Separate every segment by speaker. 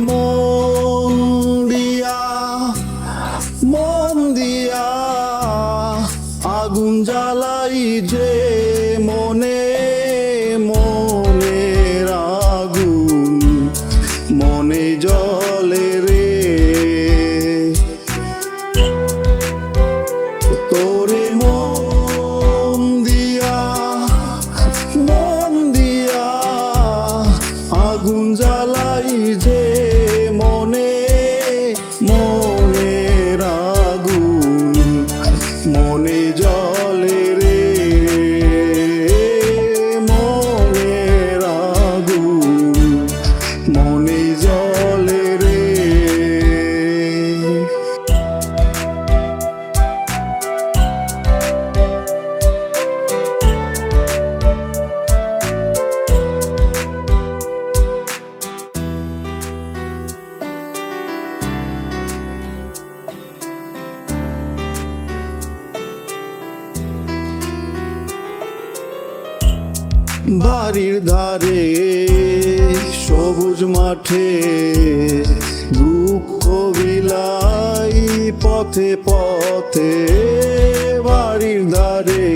Speaker 1: মন দিয়া মন দিয়া আগুন জ্বালাই যে মনে মনের আগুন মনে জলে রে। তোরে মন দিয়া মন দিয়া আগুন জ্বালাই মনে জলে বাড়ির ধারে, সবুজ মাঠে, দুঃখ বিলাই পথে পথে। বাড়ির ধারে,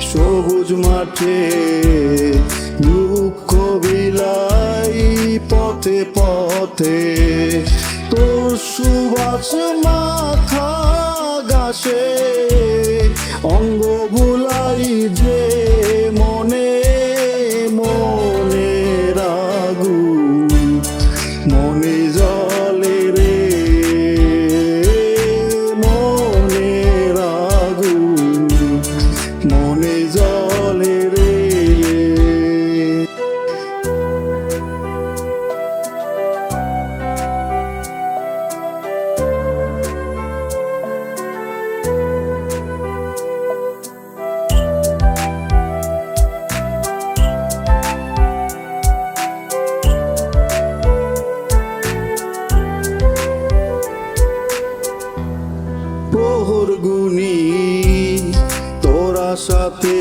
Speaker 1: সবুজ মাঠে, দুঃখ বিলাই পথে পথে। তোর সুবাস মাথা তোরা সাথে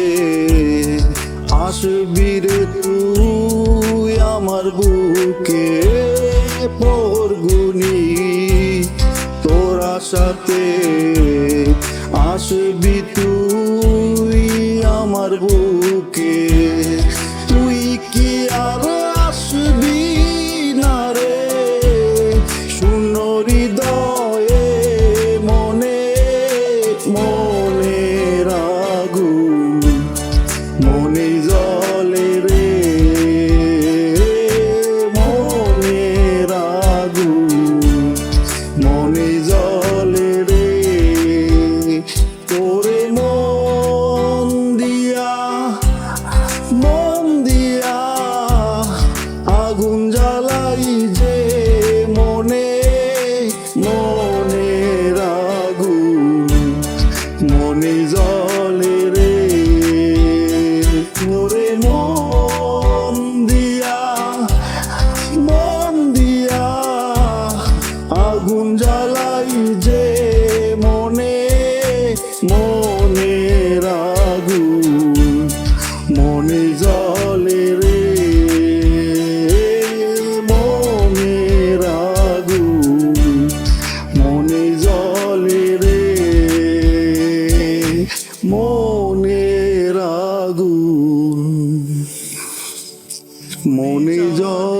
Speaker 1: আসবি রে তুই আমার বুকে প্রহর গুনি তোরা সাথে আসবি তুই আমার বুকে। তুই কি আর আসবি না রে? শূন্য হৃদয়ে মনে আগুন। মনে জলে রে